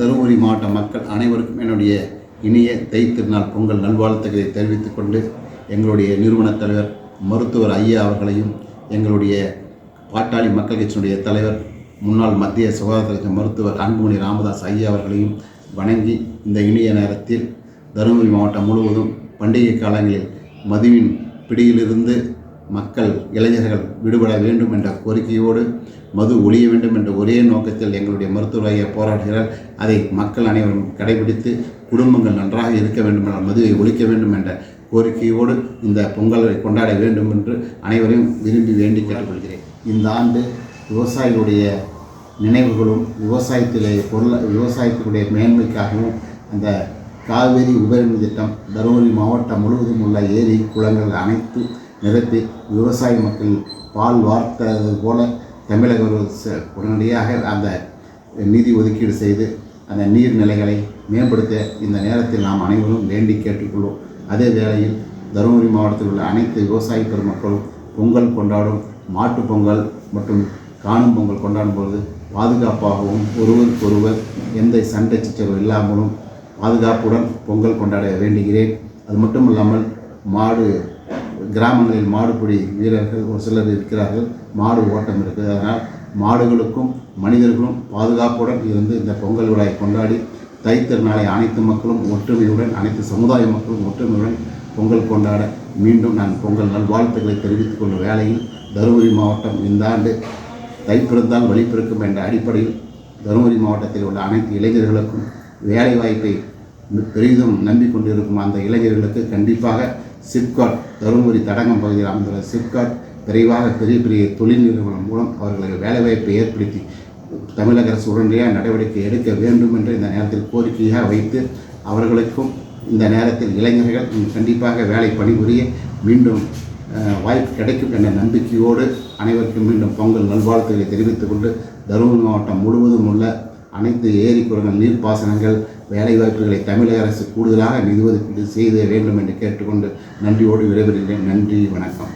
தருமபுரி மாவட்ட மக்கள் அனைவருக்கும் என்னுடைய இனிய தை திருநாள் பொங்கல் நல்வாழ்த்துக்களை தெரிவித்துக் கொண்டு எங்களுடைய நிறுவனத் தலைவர் மருத்துவர் ஐயா அவர்களையும் எங்களுடைய பாட்டாளி மக்கள் கட்சியினுடைய தலைவர் முன்னாள் மத்திய சுகாதாரத்துறை மருத்துவர் அன்புமணி ராமதாஸ் ஐயா அவர்களையும் வணங்கி இந்த இனிய நேரத்தில் தருமபுரி மாவட்டம் முழுவதும் பண்டிகை காலங்களில் மதுவின் பிடியிலிருந்து மக்கள் இளைஞர்கள் விடுபட வேண்டும் என்ற கோரிக்கையோடு மது ஒழிய வேண்டும் என்ற ஒரே நோக்கத்தில் எங்களுடைய மருத்துவர் ஐயா போராடுகிறார். அதை மக்கள் அனைவரும் கடைபிடித்து குடும்பங்கள் நன்றாக இருக்க வேண்டும் என்ற மதுவை ஒழிக்க வேண்டும் என்ற கோரிக்கையோடு இந்த பொங்கலை கொண்டாட வேண்டும் என்று அனைவரையும் விரும்பி வேண்டி கேட்டுக்கொள்கிறேன். இந்த ஆண்டு விவசாயிகளுடைய நினைவுகளும் விவசாயத்திலே பொருள் விவசாயத்தினுடைய மேன்மைக்காகவும் அந்த காவேரி உபரிமை திட்டம் தருமபுரி மாவட்டம் முழுவதும் உள்ள ஏரி குளங்கள் அனைத்து நிறுத்தி விவசாய மக்கள் பால் வார்த்தது போல தமிழக உடனடியாக அந்த நிதி ஒதுக்கீடு செய்து அந்த நீர்நிலைகளை மேம்படுத்த இந்த நேரத்தில் நாம் அனைவரும் வேண்டி கேட்டுக்கொள்வோம். அதே வேளையில் தருமபுரி மாவட்டத்தில் உள்ள அனைத்து விவசாய பெருமக்களும் பொங்கல் கொண்டாடும் மாட்டு பொங்கல் மற்றும் காணும் பொங்கல் கொண்டாடும் பொழுது பாதுகாப்பாகவும் ஒருவருக்கொருவர் எந்த சண்டை சச்சரவு இல்லாமலும் பாதுகாப்புடன் பொங்கல் கொண்டாட வேண்டுகிறேன். அது மட்டும் இல்லாமல் மாடு கிராமங்களில் மாடுபிடி வீரர்கள் ஒரு சிலர் இருக்கிறார்கள். மாடு ஓட்டம் இருக்குது. அதனால் மாடுகளுக்கும் மனிதர்களும் பாதுகாப்புடன் இருந்து இந்த பொங்கல் விழாவை கொண்டாடி தைத்திருநாளை அனைத்து மக்களும் ஒற்றுமையுடன் அனைத்து சமுதாய மக்களும் ஒற்றுமையுடன் பொங்கல் கொண்டாட மீண்டும் நான் பொங்கல் நல்வாழ்த்துக்களை தெரிவித்துக் கொள்ளும் வேளையில் தருமபுரி மாவட்டம் இந்த ஆண்டு தைப்பிறந்தால் வழிபிறக்கும் என்ற அடிப்படையில் தருமபுரி மாவட்டத்தில் உள்ள அனைத்து இளைஞர்களுக்கும் வேலைவாய்ப்பை பெரிதும் நம்பிக்கொண்டிருக்கும் அந்த இளைஞர்களுக்கு கண்டிப்பாக சிப்காட் தருமபுரி தடங்கம் பகுதியில் அமைந்துள்ள சிப்காட் விரைவாக பெரிய பெரிய தொழில் நிறுவனம் மூலம் அவர்களுக்கு வேலைவாய்ப்பை ஏற்படுத்தி தமிழக அரசு உடனடியாக நடவடிக்கை எடுக்க வேண்டும் என்று இந்த நேரத்தில் கோரிக்கையாக வைத்து அவர்களுக்கும் இந்த நேரத்தில் இளைஞர்கள் கண்டிப்பாக வேலை பணிபுரிய மீண்டும் வாய்ப்பு கிடைக்கும் என்ற நம்பிக்கையோடு அனைவருக்கும் மீண்டும் பொங்கல் நல்வாழ்த்துக்களை தெரிவித்துக் கொண்டு தருமபுரி மாவட்டம் முழுவதும் உள்ள அனைத்து ஏரி குளங்கள் நீர்ப்பாசனங்கள் வேலைவாய்ப்புகளை தமிழக அரசு கூடுதலாக நிதி ஒதுக்கீடு செய்த வேண்டும் என்று கேட்டுக்கொண்டு நன்றியோடு விடைபெறுகிறேன். நன்றி வணக்கம்.